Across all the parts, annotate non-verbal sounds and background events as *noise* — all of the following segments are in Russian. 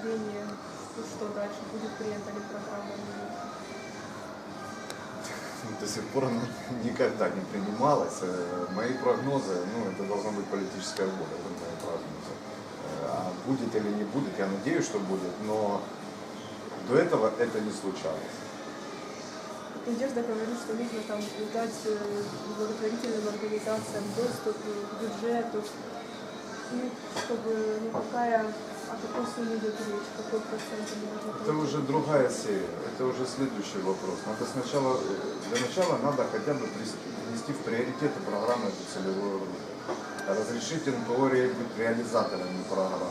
подтверждение, что, дальше будет принята ли программа нет? до сих пор она *laughs* никогда не принималась. Э, Мои прогнозы, ну, это должна быть политическая воля, это мои прогнозы. Э, А будет или не будет, я надеюсь, что будет, но до этого это не случалось. Надежда говорит, что нужно там дать э, благотворительным организациям доступ к бюджету, ну, чтобы, ну, должны Это уже другая серия, это уже следующий вопрос. Надо сначала, э, для начала надо хотя бы внести в приоритеты программы эту целевую. Разрешить НПО быть реализаторами программ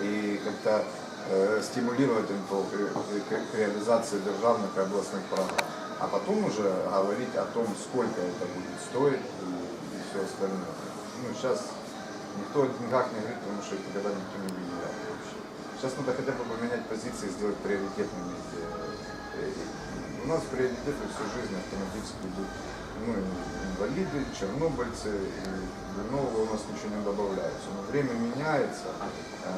и как-то э, стимулировать НПО к, ре- к- к реализации державных и областных программ. А потом уже говорить о том, сколько это будет стоить и, и все остальное. Ну, сейчас никто никак не говорит, потому что это никогда никто не выделял вообще. Сейчас надо хотя бы поменять позиции, сделать приоритетными У нас приоритеты всю жизнь автоматически идут. Ну, инвалиды, чернобыльцы, и нового у нас ничего не добавляется. Но время меняется, э,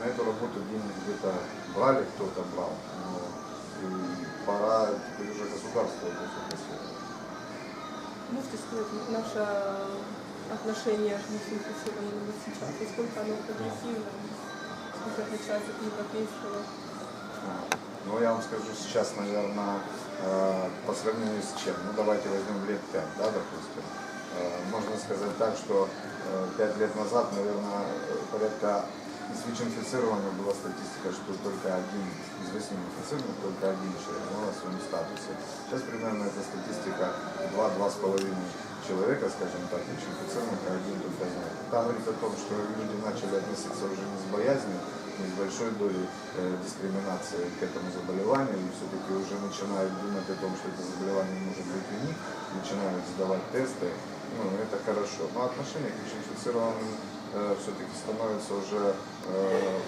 на эту работу деньги где-то брали, кто-то брал, но пора теперь уже государство. Можете сказать, наше отношение к вот сейчас, насколько оно прогрессивно, отличается от европейского? Ну, я вам скажу сейчас, наверное, э, по сравнению с чем. Ну, давайте возьмем лет 5, да, допустим. Э, Можно сказать так, что 5 лет назад, наверное, э, порядка из ВИЧ-инфицированных была статистика, что только один из 8 инфицированных, только один человек знал о своем статусе. Сейчас примерно эта статистика 2-2,5 человека, скажем так, ВИЧ-инфицированных, а один только знает. Это говорит о том, что люди начали относиться уже не с боязнью, не с большой долей э, дискриминации к этому заболеванию, и все-таки уже начинают думать о том, что это заболевание может быть у них, начинают сдавать тесты, ну, это хорошо. Но отношение к ВИЧ-инфицированным э, все-таки становится уже э,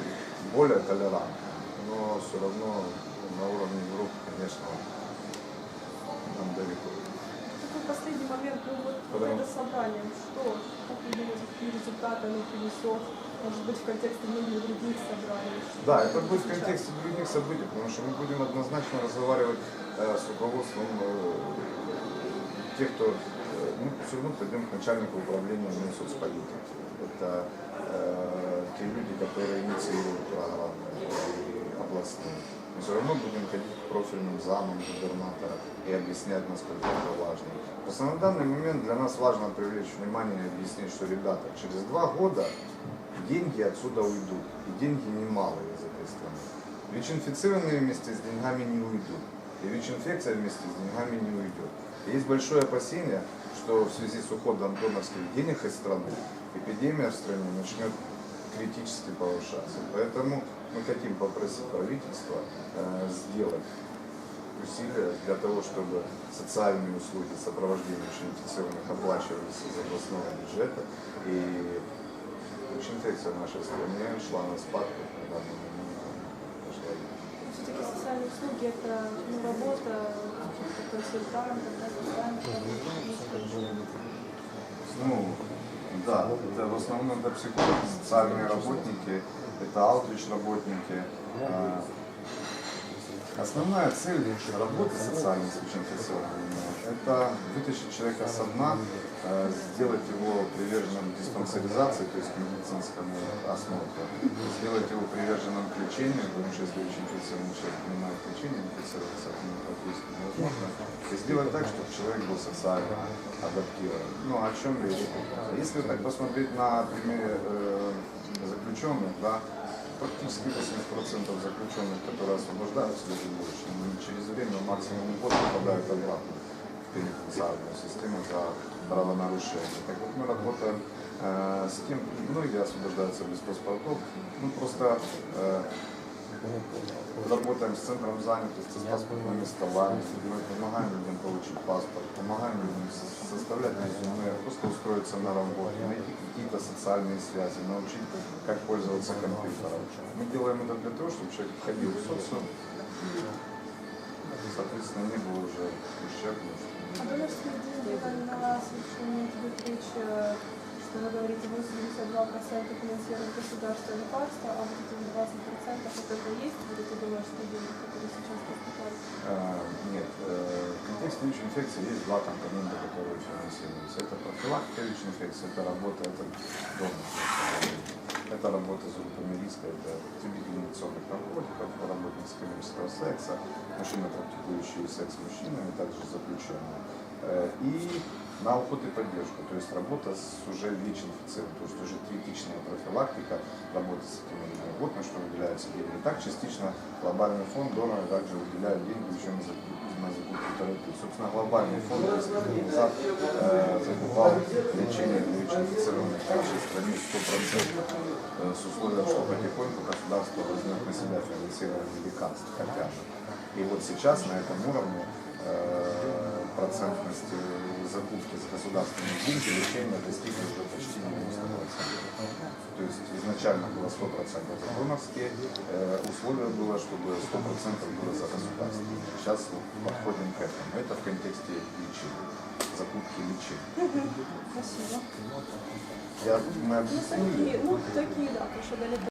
более толерантным, но все равно на уровне групп, конечно, момент, ну вот, вот это собрание, что, какие результаты оно принесет, может быть, в контексте многих других собраний? Да, это будет в контексте других событий, потому что мы будем однозначно разговаривать э, с руководством э, тех, кто э, мы все равно пойдем к начальнику управления Минсоцполитики. Это э, те люди, которые инициируют программы и областные. Мы все равно будем ходить к профильным замам губернатора и объяснять, насколько это важно. Просто на данный момент для нас важно привлечь внимание и объяснить, что, ребята, через два года деньги отсюда уйдут. И деньги немалые из этой страны. ВИЧ-инфицированные вместе с деньгами не уйдут. И ВИЧ-инфекция вместе с деньгами не уйдет. И есть большое опасение, что в связи с уходом донорских денег из страны, эпидемия в стране начнет критически повышаться. Поэтому мы хотим попросить правительство э, сделать усилия для того, чтобы социальные услуги сопровождения ВИЧ-инфицированных оплачивались из областного бюджета. И ВИЧ-инфекция в нашей стране шла на спад, на данный момент. Все-таки социальные услуги это ну, работа каких-то консультантов, да, социальных Ну, да, это в основном это психологи, социальные работники, это аутрич работники. А, Основная цель работы социальной с ВИЧ-инфицированными – это вытащить человека со дна, э, сделать его приверженным диспансеризации, то есть к медицинскому осмотру, сделать его приверженным к лечению, потому что если ВИЧ-инфицированный человек принимает лечение, инфицироваться от него практически и сделать так, чтобы человек был социально адаптирован. Ну, о чем речь? Если так посмотреть на примере э, заключенных, да, практически 80% заключенных, которые освобождаются даже больше, они через время, максимум год попадают обратно в пенитенциарную систему за правонарушение. Так вот мы работаем э, с тем, многие освобождаются без паспортов, ну просто э, работаем с центром занятости, с паспортными столами, мы помогаем людям получить паспорт, помогаем людям составлять резюме, просто устроиться на работу, найти какие-то социальные связи, научить, как пользоваться компьютером. Мы делаем это для того, чтобы человек входил в социум и, соответственно, не был уже ущербным. А на совершенно вы говорите, 82% финансирует государство лекарства, а вот эти 20% это есть вот эти домашние деньги, которые сейчас поступают? А, нет, э, в контексте ВИЧ инфекции есть два компонента, которые финансируются. Это профилактика ВИЧ инфекции, это работа, это дом. Это работа с группами риска, это потребители инновационных наркотиков, работники коммерческого секса, мужчины, практикующие секс с мужчинами, также заключенные. Э, И на уход и поддержку, то есть работа с уже ВИЧ-инфицированными, то есть уже третичная профилактика, работа с этими людьми. Вот на что выделяются деньги. Так частично глобальный фонд донора также выделяет деньги на закупку, на закупку терапии. Собственно, глобальный фонд назад э, закупал лечение ВИЧ-инфицированных нашей стране 100% э, с условием, что потихоньку государство возьмет на себя финансирование лекарств хотя бы. И вот сейчас на этом уровне э, процентности закупки с государственных денег лечения достигли уже почти 90%. То есть изначально было 100% за донорские э, условия было, чтобы 100% было за государственные. Сейчас вот подходим к этому. Это в контексте лечения, закупки лечения. Спасибо. Я мы объяснили. Такі, ну такі, да, то що далі